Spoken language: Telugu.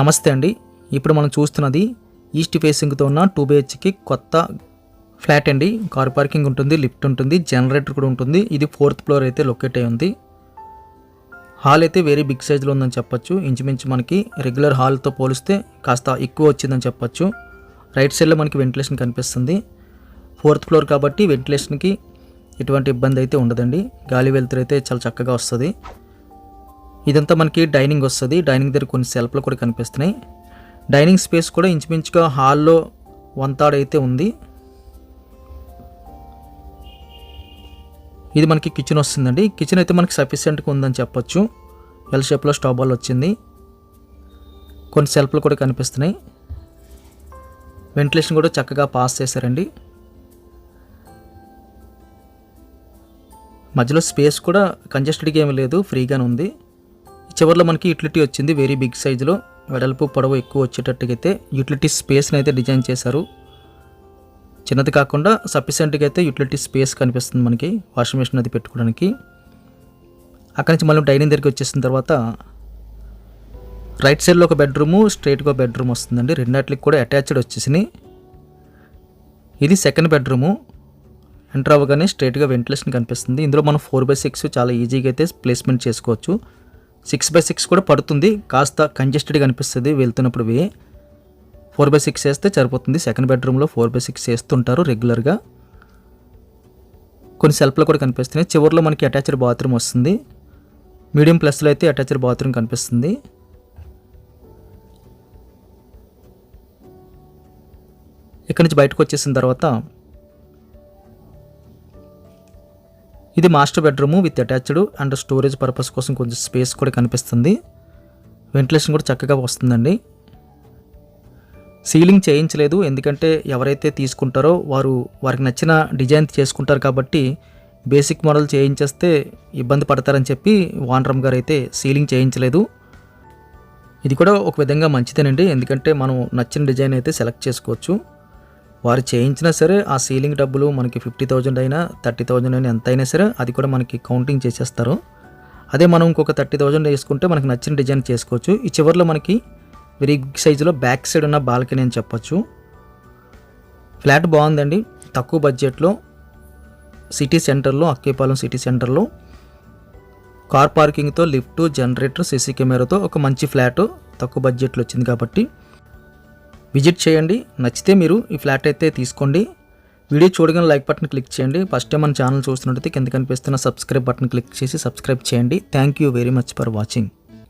నమస్తే అండి. ఇప్పుడు మనం చూస్తున్నది ఈస్ట్ ఫేసింగ్తో ఉన్న టూ బిహెచ్కి కొత్త ఫ్లాట్ అండి. కార్ పార్కింగ్ ఉంటుంది లిఫ్ట్ ఉంటుంది జనరేటర్ కూడా ఉంటుంది. ఇది ఫోర్త్ ఫ్లోర్ అయితే లొకేట్ అయి ఉంది. హాల్ అయితే వెరీ బిగ్ సైజ్లో ఉందని చెప్పొచ్చు. ఇంచుమించు మనకి రెగ్యులర్ హాల్తో పోలిస్తే కాస్త ఎక్కువ వచ్చిందని చెప్పొచ్చు. రైట్ సైడ్లో మనకి వెంటిలేషన్ కనిపిస్తుంది. ఫోర్త్ ఫ్లోర్ కాబట్టి వెంటిలేషన్కి ఎటువంటి ఇబ్బంది అయితే ఉండదండి. గాలి వెలుతురు అయితే చాలా చక్కగా వస్తుంది. ఇదంతా మనకి డైనింగ్ వస్తుంది. డైనింగ్ దగ్గర కొన్ని సెల్ఫ్లు కూడా కనిపిస్తున్నాయి. డైనింగ్ స్పేస్ కూడా ఇంచుమించుగా హాల్లో వన్ థర్డ్ అయితే ఉంది. ఇది మనకి కిచెన్ వస్తుందండి. కిచెన్ అయితే మనకి సఫిషియెంట్గా ఉందని చెప్పొచ్చు. ఎల్ షేప్లో స్టవ్ బాల్ వచ్చింది. కొన్ని సెల్ఫ్లు కూడా కనిపిస్తున్నాయి. వెంటిలేషన్ కూడా చక్కగా పాస్ చేశారండి. మధ్యలో స్పేస్ కూడా కంజెస్టెడ్గా ఏమీ లేదు. ఫ్రీగానే ఉంది. చివరిలో మనకి యూటిలిటీ వచ్చింది వెరీ బిగ్ సైజులో వెడల్పు పొడవు ఎక్కువ వచ్చేటట్టుగా అయితే యూటిలిటీ స్పేస్ని అయితే డిజైన్ చేశారు. చిన్నది కాకుండా సఫిషియెంట్గా అయితే యూటిలిటీ స్పేస్ కనిపిస్తుంది మనకి వాషింగ్ మెషిన్ అది పెట్టుకోవడానికి. అక్కడి నుంచి మళ్ళీ డైనింగ్ దగ్గరికి వచ్చేసిన తర్వాత రైట్ సైడ్లో ఒక బెడ్రూము స్ట్రైట్గా బెడ్రూమ్ వస్తుందండి. రెండాట్లకి కూడా అటాచ్డ్ వచ్చేసినాయి ఇది సెకండ్ బెడ్రూము. ఎంటర్ అవ్వగానే స్ట్రైట్గా వెంటిలేషన్ కనిపిస్తుంది. ఇందులో మనం ఫోర్ బై సిక్స్ చాలా ఈజీగా అయితే ప్లేస్మెంట్ చేసుకోవచ్చు. సిక్స్ బై సిక్స్ కూడా పడుతుంది. కాస్త కంజెస్టెడ్గా అనిపిస్తుంది వెళ్తున్నప్పుడు వే. ఫోర్ బై సిక్స్ వేస్తే సరిపోతుంది. సెకండ్ బెడ్రూమ్లో ఫోర్ బై సిక్స్ వేస్తుంటారు రెగ్యులర్గా. కొన్ని సెల్ఫ్లు కూడా కనిపిస్తున్నాయి. చివరిలో మనకి అటాచ్డ్ బాత్రూమ్ వస్తుంది. మీడియం ప్లస్లో అయితే అటాచ్డ్ బాత్రూమ్ కనిపిస్తుంది. ఇక్కడి నుంచి బయటకు వచ్చేసిన తర్వాత ఇది master bedroom with attached and storage purpose కోసం కొంచెం స్పేస్ కూడా కనిపిస్తుంది. వెంటిలేషన్ కూడా చక్కగా వస్తుందండి. సీలింగ్ చేయించలేదు ఎందుకంటే ఎవరైతే తీసుకుంటారో వారు వారికి నచ్చిన డిజైన్ చేసుకుంటారు కాబట్టి బేసిక్ మోడల్ చేయించేస్తే ఇబ్బంది పడతారని చెప్పి వానరమ్ గారు అయితే సీలింగ్ చేయించలేదు. ఇది కూడా ఒక విధంగా మంచిదేనండి ఎందుకంటే మనం నచ్చిన డిజైన్ అయితే సెలెక్ట్ చేసుకోవచ్చు. వారు చేయించినా సరే ఆ సీలింగ్ డబ్బులు మనకి ఫిఫ్టీ థౌజండ్ అయినా థర్టీ థౌజండ్ అయినా ఎంత అయినా సరే అది కూడా మనకి కౌంటింగ్ చేసేస్తారు. అదే మనం ఇంకొక థర్టీ థౌజండ్ వేసుకుంటే మనకి నచ్చిన డిజైన్ చేసుకోవచ్చు. ఈ చివరిలో మనకి వెరీ బిగ్ సైజులో బ్యాక్ సైడ్ ఉన్న బాల్కనీ అని చెప్పొచ్చు. ఫ్లాట్ బాగుందండి. తక్కువ బడ్జెట్లో సిటీ సెంటర్లో అక్కేపాలెం సిటీ సెంటర్లో. కార్ పార్కింగ్తో లిఫ్ట్ జనరేటర్ సీసీ కెమెరాతో ఒక మంచి ఫ్లాట్ తక్కువ బడ్జెట్లో వచ్చింది కాబట్టి. విజిట్ చేయండి. నచ్చితే మీరు ఈ ఫ్లాట్ అయితే తీసుకోండి. వీడియో చూడగానే లైక్ బటన్ క్లిక్ చేయండి. ఫస్ట్ టైం మన ఛానల్ చూస్తున్నట్టయితే కింద కనిపిస్తున్న సబ్స్క్రైబ్ బటన్ క్లిక్ చేసి సబ్స్క్రైబ్ చేయండి. Thank you very much for watching.